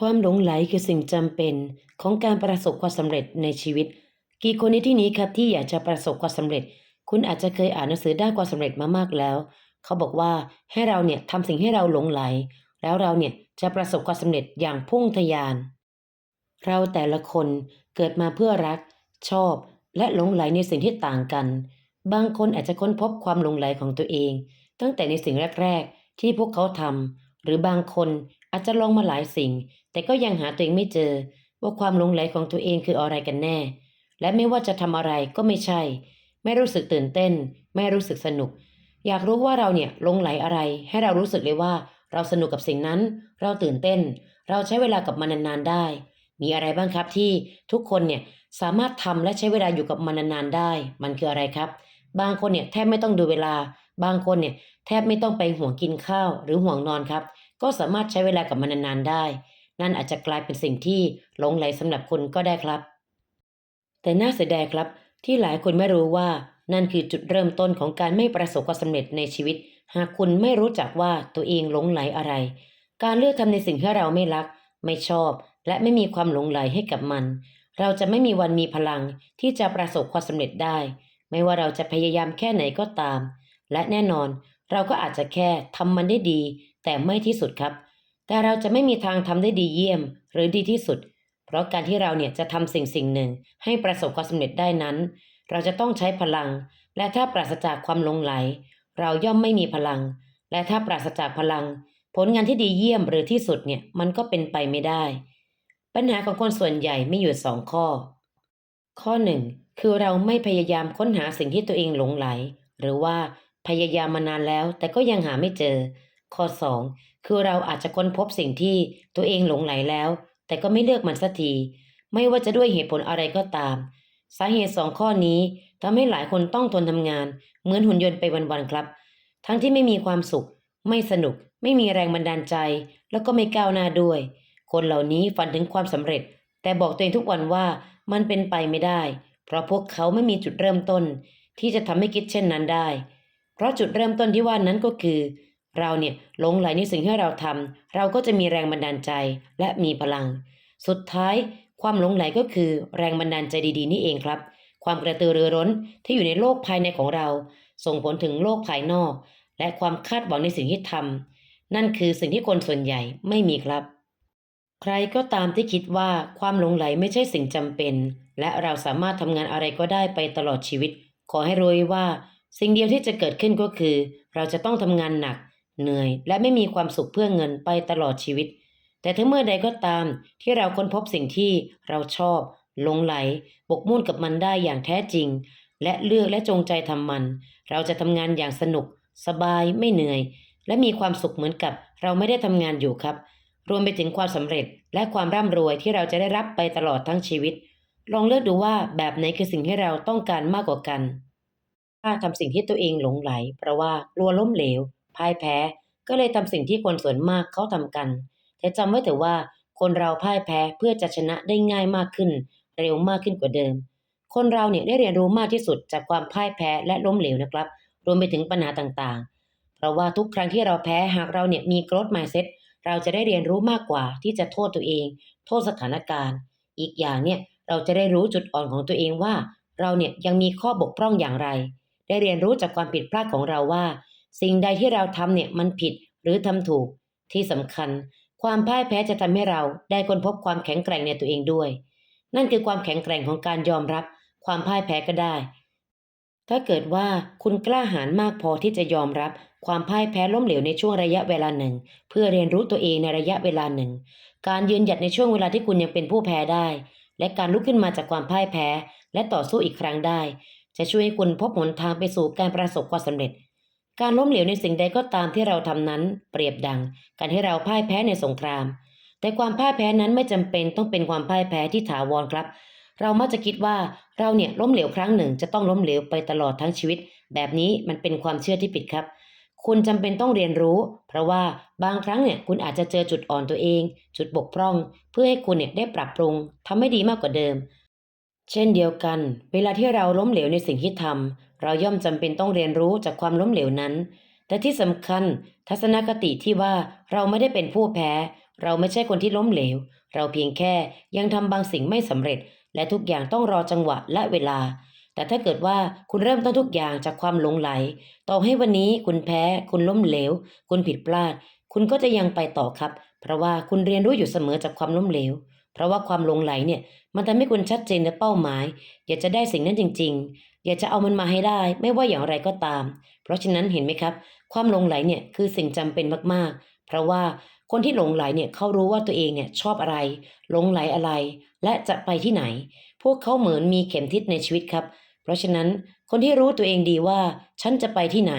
ความหลงไหลคือสิ่งจำเป็นของการประสบความสำเร็จในชีวิต กี่คนในที่นี้ครับที่อยากจะประสบความสำเร็จ คุณอาจจะเคยอ่านหนังสือด้านความสำเร็จมามากแล้ว เขาบอกว่าให้เราเนี่ยทำสิ่งให้เราหลงไหล แล้วเราเนี่ยจะประสบความสำเร็จอย่างพุ่งทะยาน เราแต่ละคนเกิดมาเพื่อรัก ชอบ และหลงไหลในสิ่งที่ต่างกัน บางคนอาจจะค้นพบความหลงไหลของตัวเอง ตั้งแต่ในสิ่งแรก ๆ ที่พวกเขาทำหรือบางคนอาจจะลองมาหลายสิ่ง แต่ก็ยังหาตัวเองไม่เจอ ว่าความหลงไหลของตัวเองคืออะไรกันแน่ และไม่ว่าจะทำอะไรก็ไม่ใช่ ไม่รู้สึกตื่นเต้น ไม่รู้สึกสนุก อยากรู้ว่าเราเนี่ยหลงไหลอะไร ให้เรารู้สึกเลยว่า เราสนุกกับสิ่งนั้น เราตื่นเต้น เราใช้เวลากับมันนานๆได้ มีอะไรบ้างครับที่ทุกคนเนี่ยสามารถทำและใช้เวลาอยู่กับมันนานๆได้ มันคืออะไรครับ บางคนเนี่ยแทบไม่ต้องดูเวลา บางคนเนี่ยแทบไม่ต้องไปห่วงกินข้าวหรือห่วงนอนครับ ก็สามารถใช้เวลากับมันนานๆได้ นั่นอาจจะกลายเป็นสิ่งที่หลงไหลสำหรับคุณก็ได้ครับ แต่น่าเสียดายครับ ที่หลายคนไม่รู้ว่านั่นคือจุดเริ่มต้นของการไม่ประสบความสำเร็จในชีวิต หากคุณไม่รู้จักว่าตัวเองหลงไหลอะไร การเลือกทำในสิ่งที่เราไม่รัก ไม่ชอบ และไม่มีความหลงไหลให้กับมัน เราจะไม่มีวันมีพลังที่จะประสบความสำเร็จได้ ไม่ว่าเราจะพยายามแค่ไหนก็ตาม และแน่นอน เราก็อาจจะแค่ทำมันได้ดี แต่ไม่ที่สุดครับ แต่เราจะไม่มีทางทำได้ดีเยี่ยม หรือดีที่สุด เพราะการที่เราเนี่ยจะทำสิ่งสิ่งหนึ่ง ให้ประสบความสำเร็จได้นั้น เราจะต้องใช้พลัง และถ้าปราศจากความลงไหล เราย่อมไม่มีพลัง และถ้าปราศจากพลัง ผลงานที่ดีเยี่ยมหรือที่สุดเนี่ยมันก็เป็นไปไม่ได้ ปัญหาของคนส่วนใหญ่มีอยู่สองข้อ ข้อหนึ่งคือเราไม่พยายามค้นหาสิ่งที่ตัวเองหลงไหล หรือว่าพยายามมานานแล้วแต่ก็ยังหาไม่เจอ ข้อสองคือเราอาจจะค้นพบสิ่งที่ตัวเองหลงไหลแล้ว แต่ก็ไม่เลือกมันสักที ไม่ว่าจะด้วยเหตุผลอะไรก็ตาม สาเหตุสองข้อนี้ทำให้หลายคนต้องทนทำงาน เหมือนหุ่นยนต์ไปวันๆครับ ทั้งที่ไม่มีความสุข ไม่สนุก ไม่มีแรงบันดาลใจ แล้วก็ไม่ก้าวหน้าด้วย คนเหล่านี้ฝันถึงความสำเร็จ แต่บอกตัวเองทุกวันว่ามันเป็นไปไม่ได้ เพราะพวกเขาไม่มีจุดเริ่มต้น ที่จะทำให้คิดเช่นนั้นได้ เพราะจุดเริ่มต้นที่ว่านั้นก็คือ เราเนี่ยหลงไหลในสิ่งที่เราทำเราก็จะมีแรงบันดาลใจและมีพลัง สุดท้ายความหลงไหลก็คือแรงบันดาลใจดีๆ นี่เองครับ ความกระตือรือร้นที่อยู่ในโลกภายในของเรา ส่งผลถึงโลกภายนอก และความคาดหวังในสิ่งที่ทำนั่นคือสิ่งที่คนส่วนใหญ่ไม่มีครับ ใครก็ตามที่คิดว่าความหลงไหลไม่ใช่สิ่งจำเป็น และเราสามารถทำงานอะไรก็ได้ไปตลอดชีวิต ขอให้รู้ว้ว่า สิ่งเดียวที่จะเกิดขึ้นก็คือ เราจะต้องทำงานหนัก เหนื่อยและไม่มีความสุขเพื่อเงินไปตลอดชีวิต แต่ถ้าเมื่อใดก็ตามที่เราค้นพบสิ่งที่เราชอบหลงไหลบกมุ่นกับมันได้อย่างแท้จริง และเลือกและจงใจทำมัน เราจะทำงานอย่างสนุก สบายไม่เหนื่อย และมีความสุขเหมือนกับเราไม่ได้ทำงานอยู่ครับ รวมไปถึงความสำเร็จและความร่ำรวยที่เราจะได้รับไปตลอดทั้งชีวิต ลองเลือกดูว่าแบบไหนคือสิ่งที่เราต้องการมากกว่ากันถ้าทำสิ่งที่ตัวเองหลงไหล เพราะว่ากลัวล้มเหลว พ่ายแพ้ ก็เลยทำสิ่งที่คนส่วนมากเขาทำกัน แต่จำไว้เถอะว่าคนเราพ่ายแพ้เพื่อจะชนะได้ง่ายมากขึ้น เร็วมากขึ้นกว่าเดิม คนเราเนี่ยได้เรียนรู้มากที่สุดจากความพ่ายแพ้และล้มเหลวนะครับ รวมไปถึงปัญหาต่างๆ เพราะว่าทุกครั้งที่เราแพ้หากเราเนี่ยมี growth mindset เราจะได้เรียนรู้มากกว่าที่จะโทษตัวเอง โทษสถานการณ์ อีกอย่างเนี่ยเราจะได้รู้จุดอ่อนของตัวเองว่า เราเนี่ยยังมีข้อบกพร่องอย่างไร ได้เรียนรู้จากความผิดพลาดของเราว่า สิ่งใดที่เราทำเนี่ยมันผิดหรือทำถูกที่สำคัญ ความพ่ายแพ้จะทำให้เราได้ค้นพบความแข็งแกร่งในตัวเองด้วย นั่นคือความแข็งแกร่งของการยอมรับ ความพ่ายแพ้ก็ได้ ถ้าเกิดว่าคุณกล้าหาญมากพอที่จะยอมรับ ความพ่ายแพ้ล้มเหลวในช่วงระยะเวลาหนึ่ง เพื่อเรียนรู้ตัวเองในระยะเวลาหนึ่ง การยืนหยัดในช่วงเวลาที่คุณยังเป็นผู้แพ้ได้ และการลุกขึ้นมาจากความพ่ายแพ้ และต่อสู้อีกครั้งได้ จะช่วยให้คุณพบหนทางไปสู่การประสบความสำเร็จ การล้มเหลวในสิ่งใดก็ตามที่เราทำนั้นเปรียบดัง การให้เราพ่ายแพ้ในสงคราม แต่ความพ่ายแพ้นั้นไม่จำเป็นต้องเป็นความพ่ายแพ้ที่ถาวรครับ เรามักจะคิดว่าเราเนี่ยล้มเหลวครั้งหนึ่ง จะต้องล้มเหลวไปตลอดทั้งชีวิต แบบนี้มันเป็นความเชื่อที่ผิดครับ คุณจำเป็นต้องเรียนรู้ เพราะว่าบางครั้งเนี่ยคุณอาจจะเจอจุดอ่อนตัวเอง จุดบกพร่อง เพื่อให้คุณเนี่ยได้ปรับปรุงทำให้ดีมากกว่าเดิม เช่นเดียวกัน เวลาที่เราล้มเหลวในสิ่งที่ทำ เราย่อมจำเป็นต้องเรียนรู้จากความล้มเหลวนั้นแต่ที่สำคัญ ทัศนคติที่ว่าเราไม่ได้เป็นผู้แพ้ เราไม่ใช่คนที่ล้มเหลว เราเพียงแค่ยังทำบางสิ่งไม่สำเร็จ และทุกอย่างต้องรอจังหวะและเวลา แต่ถ้าเกิดว่าคุณเริ่มต้นทุกอย่างจากความหลงไหล ต่อให้วันนี้คุณแพ้ คุณล้มเหลว คุณผิดพลาด คุณก็จะยังไปต่อครับ เพราะว่าคุณเรียนรู้อยู่เสมอจากความล้มเหลว เพราะว่าความลงไหลเนี่ยมันทำให้คุณชัดเจนในเป้าหมาย อยากจะได้สิ่งนั้นจริง ๆ อยากจะเอามันมาให้ได้ ไม่ว่าอย่างไรก็ตาม เพราะฉะนั้นเห็นไหมครับ ความลงไหลเนี่ยคือสิ่งจำเป็นมากๆ เพราะว่าคนที่หลงไหลเนี่ยเขารู้ว่าตัวเองเนี่ยชอบอะไร หลงไหลอะไร และจะไปที่ไหน พวกเขาเหมือนมีเข็มทิศในชีวิตครับ เพราะฉะนั้นคนที่รู้ตัวเองดีว่าฉันจะไปที่ไหน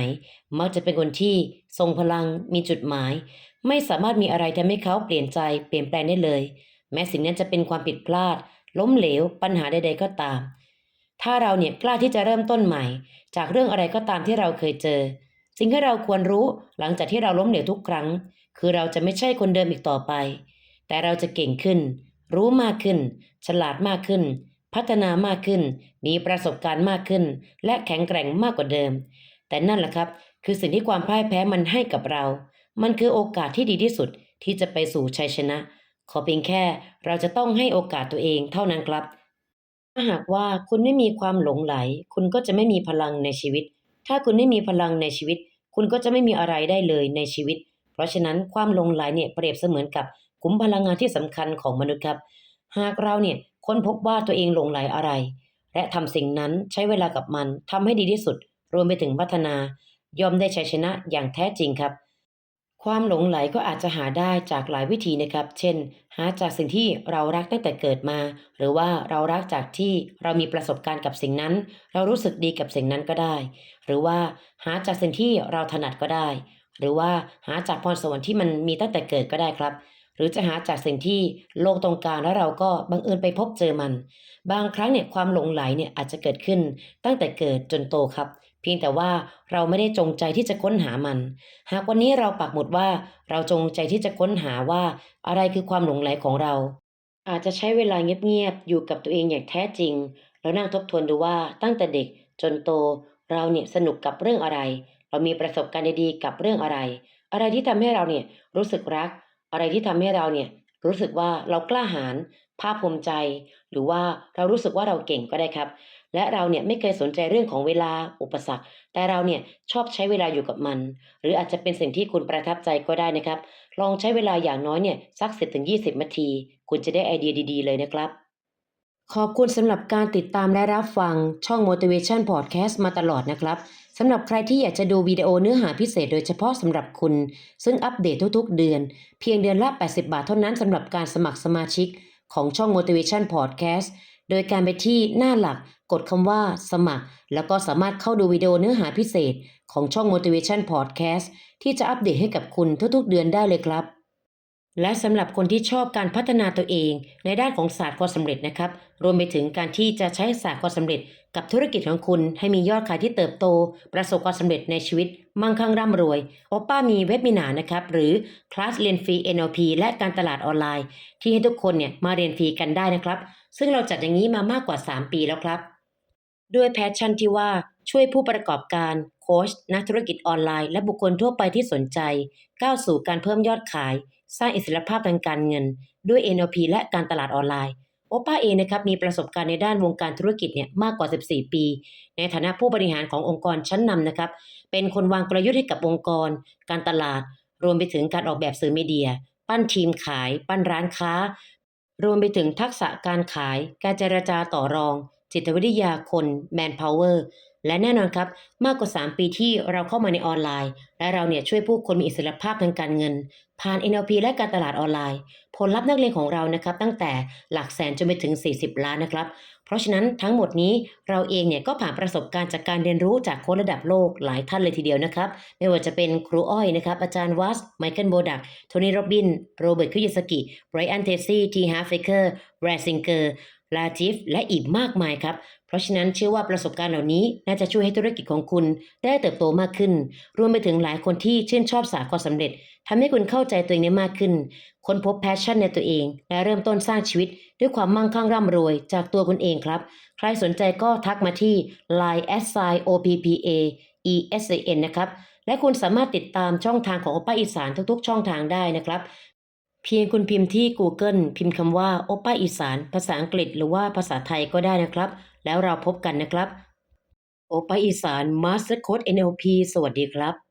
มักจะเป็นคนที่ทรงพลังมีจุดหมาย ไม่สามารถมีอะไรทำให้เขาเปลี่ยนใจเปลี่ยนแปลงได้เลย แม้สิ่งนั้นจะเป็นความผิดพลาด ล้มเหลว ปัญหาใด ๆ ก็ตาม ถ้าเราเนี่ยกล้าที่จะเริ่มต้นใหม่ จากเรื่องอะไรก็ตามที่เราเคยเจอ สิ่งที่เราควรรู้หลังจากที่เราล้มเหลวทุกครั้ง คือเราจะไม่ใช่คนเดิมอีกต่อไป แต่เราจะเก่งขึ้น รู้มากขึ้น ฉลาดมากขึ้น พัฒนามากขึ้น มีประสบการณ์มากขึ้น และแข็งแกร่งมากกว่าเดิม แต่นั่นแหละครับ คือสิ่งที่ความพ่ายแพ้มันให้กับเรา มันคือโอกาสที่ดีที่สุดที่จะไปสู่ชัยชนะ ขอเพียงแค่เราจะต้องให้โอกาสตัวเองเท่านั้นครับ ถ้าหากว่าคุณไม่มีความหลงไหล คุณก็จะไม่มีพลังในชีวิต ถ้าคุณไม่มีพลังในชีวิต คุณก็จะไม่มีอะไรได้เลยในชีวิต เพราะฉะนั้นความหลงไหลเนี่ยเปรียบเสมือนกับขุมพลังงานที่สำคัญของมนุษย์ครับ หากเราเนี่ยค้นพบว่าตัวเองหลงไหลอะไร และทำสิ่งนั้นใช้เวลากับมันทำให้ดีที่สุด รวมไปถึงพัฒนายอมได้ชัยชนะอย่างแท้จริงครับ ความหลงไหลก็อาจจะหาได้จากหลายวิธีนะครับ เช่น หาจากสิ่งที่เรารักตั้งแต่เกิดมา หรือว่าเรารักจากที่เรามีประสบการณ์กับสิ่งนั้น เรารู้สึกดีกับสิ่งนั้นก็ได้ หรือว่าหาจากสิ่งที่เราถนัดก็ได้ หรือว่าหาจากพรสวรรค์ที่มันมีตั้งแต่เกิดก็ได้ครับ หรือจะหาจากสิ่งที่โลกต้องการแล้วเราก็บังเอิญไปพบเจอมัน บางครั้งเนี่ยความหลงไหลเนี่ยอาจจะเกิดขึ้นตั้งแต่เกิดจนโตครับ เพียงแต่ว่าเราไม่ได้จงใจที่จะค้นหามัน หากวันนี้เราปักหมุดว่าเราจงใจที่จะค้นหาว่าอะไรคือความหลงไหลของเรา อาจจะใช้เวลาเงียบๆอยู่กับตัวเองอย่างแท้จริง แล้วนั่งทบทวนดูว่าตั้งแต่เด็กจนโต เราเนี่ยสนุกกับเรื่องอะไร เรามีประสบการณ์ดีๆกับเรื่องอะไร อะไรที่ทำให้เราเนี่ยรู้สึกรัก อะไรที่ทำให้เราเนี่ยรู้สึกว่าเรากล้าหาญภาคภูมิใจ หรือว่าเรารู้สึกว่าเราเก่งก็ได้ครับ และเราเนี่ยไม่เคยสนใจเรื่องของเวลาอุปสรรค แต่เราเนี่ยชอบใช้เวลาอยู่กับมัน หรืออาจจะเป็นสิ่งที่คุณประทับใจก็ได้นะครับ ลองใช้เวลาอย่างน้อยเนี่ยสัก10-20นาที คุณจะได้ไอเดียดี ๆ เลยนะครับ ขอบคุณสำหรับการติดตามและรับฟังช่อง Motivation Podcast มาตลอดนะครับสำหรับใครที่อยากจะดูวิดีโอเนื้อหาพิเศษโดยเฉพาะสำหรับคุณ ซึ่งอัปเดตทุกๆ เดือน เพียงเดือนละ 80 บาทเท่านั้นสำหรับการสมัครสมาชิกของช่อง Motivation Podcast โดยการไปที่หน้าหลักกดคำว่าสมัคร แล้วก็สามารถเข้าดูวิดีโอเนื้อหาพิเศษ ของช่อง Motivation Podcast ที่จะอัปเดตให้กับคุณทุกๆเดือนได้เลยครับและสำหรับคนที่ชอบการพัฒนาตัวเองในด้านของศาสตร์ความสำเร็จนะครับ รวมไปถึงการที่จะใช้ศาสตร์ความสำเร็จ กับธุรกิจของคุณให้มียอดขายที่เติบโต ประสบความสำเร็จในชีวิต มั่งคั่งร่ำรวยโอป้ามีเว็บมินานะครับ หรือคลาสเรียนฟรี NLP และการตลาดออนไลน์ ที่ให้ทุกคนเนี่ยมาเรียนฟรีกันได้นะครับ ซึ่งเราจัดอย่างนี้มามากกว่า 3 ปีแล้วครับ ด้วยแพชชั่นที่ว่าช่วยผู้ประกอบการ โค้ชนักธุรกิจออนไลน์ และบุคคลทั่วไปที่สนใจ ก้าวสู่การเพิ่มยอดขาย สร้างอิสรภาพทางการเงิน ด้วย NLP และการตลาดออนไลน์โอป้าเองนะครับมีประสบการณ์ในด้านวงการธุรกิจเนี่ยมากกว่า 14 ปี ในฐานะผู้บริหารขององค์กรชั้นนำนะครับ เป็นคนวางกลยุทธ์ให้กับองค์กร การตลาด รวมไปถึงการออกแบบสื่อมีเดีย ปั้นทีมขาย ปั้นร้านค้า รวมไปถึงทักษะการขาย การเจรจาต่อรอง จิตวิทยาคน Manpower และแน่นอนครับ มากกว่า 3 ปีที่เราเข้ามาในออนไลน์ และเราเนี่ยช่วยผู้คนมีอิสรภาพทางการเงิน ผ่าน NLP และการตลาดออนไลน์ ผลลัพธ์นักเรียนของเรานะครับ ตั้งแต่หลักแสนจนไปถึง 40 ล้านนะครับ เพราะฉะนั้นทั้งหมดนี้เราเองเนี่ยก็ผ่านประสบการณ์จากการเรียนรู้จากโค้ชระดับโลกหลายท่านเลยทีเดียวนะครับ ไม่ว่าจะเป็นครูอ้อยนะครับ อาจารย์วัสไมเคิลโบดักโทนี่โรบิน โรเบิร์ตคุยสกิไบรอันเทซี่ทีฮาร์เฟเกอร์แบรซิงเกอร์ลาจิฟและอีกมากมายครับเพราะฉะนั้นเชื่อว่าประสบการณ์เหล่านี้น่าจะช่วยให้ธุรกิจของคุณได้เติบโตมากขึ้น รวมไปถึงหลายคนที่ชื่นชอบสายความสำเร็จทำให้คุณเข้าใจตัวเองได้มากขึ้น ค้นพบแพชชั่นในตัวเอง และเริ่มต้นสร้างชีวิต ด้วยความมั่งคั่งร่ำรวยจากตัวคุณเองครับ ใครสนใจก็ทักมาที่ line s i o p p a e s a n นะครับ และคุณสามารถติดตามช่องทางของโอป้าอีสานทุกๆ ช่องทางได้นะครับเพียงคุณพิมพ์ที่ Google พิมพ์คำว่าโอป้าอีสาน ภาษาอังกฤษหรือว่าภาษาไทยก็ได้นะครับ แล้วเราพบกันนะครับ โอปะอีสานมาสเตอร์โค้ด NLP สวัสดีครับ